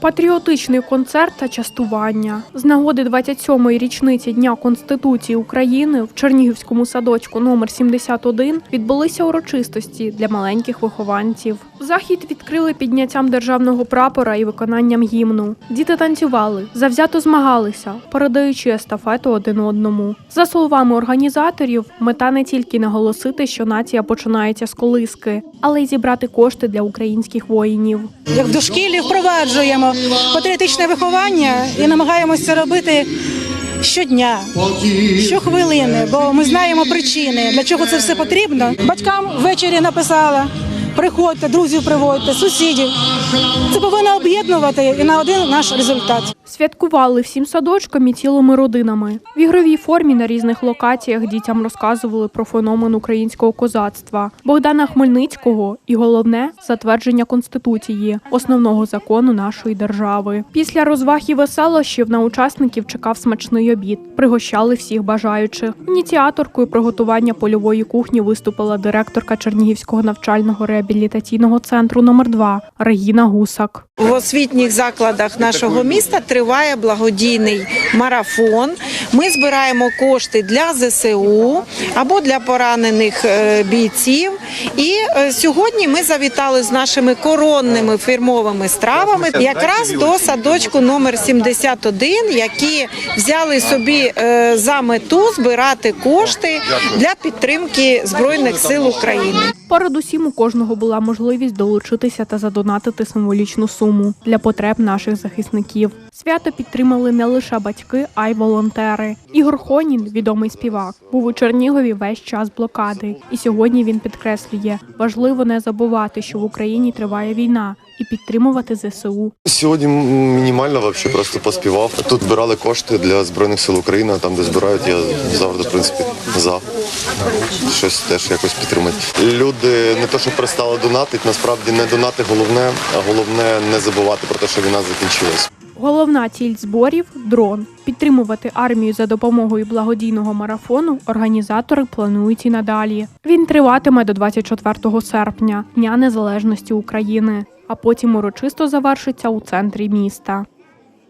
Патріотичний концерт та частування з нагоди 27-ї річниці Дня Конституції України в Чернігівському садочку номер 71 відбулися урочистості для маленьких вихованців. Захід відкрили підняттям державного прапора і виконанням гімну. Діти танцювали, завзято змагалися, передаючи естафету один одному. За словами організаторів, мета не тільки наголосити, що нація починається з колиски, але й зібрати кошти для українських воїнів. як в дошкіллі патріотичне виховання і намагаємося це робити щодня, щохвилини, бо ми знаємо причини, для чого це все потрібно. Батькам ввечері написала. Приходьте, друзів приводьте, сусідів. Це повинно об'єднувати і на один наш результат. Святкували всім садочком і цілими родинами. В ігровій формі на різних локаціях дітям розказували про феномен українського козацтва, Богдана Хмельницького і головне затвердження конституції, основного закону нашої держави. Після розваг і веселощів на учасників чекав смачний обід. Пригощали всіх бажаючих. Ініціаторкою приготування польової кухні виступила директорка Чернігівського навчального реабілітаційного центру номер 2 Регіна Гусак. В освітніх закладах нашого міста триває благодійний марафон. Ми збираємо кошти для ЗСУ або для поранених е, бійців. І е, сьогодні ми завітали з нашими коронними фірмовими стравами якраз до садочку номер 71, які взяли собі е, за мету збирати кошти для підтримки збройних сил України. Передусім у кожного була можливість долучитися та задонатити символічну суму для потреб наших захисників. Свято підтримали не лише батьки, а й волонтери. Ігор Хонін, відомий співак, був у Чернігові весь час блокади, і сьогодні він підкреслює, важливо не забувати, що в Україні триває війна, і підтримувати ЗСУ. Сьогодні мінімально вообще просто поспівав. Тут збирали кошти для Збройних сил України, там де збирають, я завжди, в принципі, за щось теж якось підтримати. Люди не то, що перестали донатити, насправді не донати головне, а головне не забувати про те, що війна закінчилась. Головна ціль зборів дрон. Підтримувати армію за допомогою благодійного марафону організатори планують і надалі. Він триватиме до 24 серпня, Дня Незалежності України, а потім урочисто завершиться у центрі міста.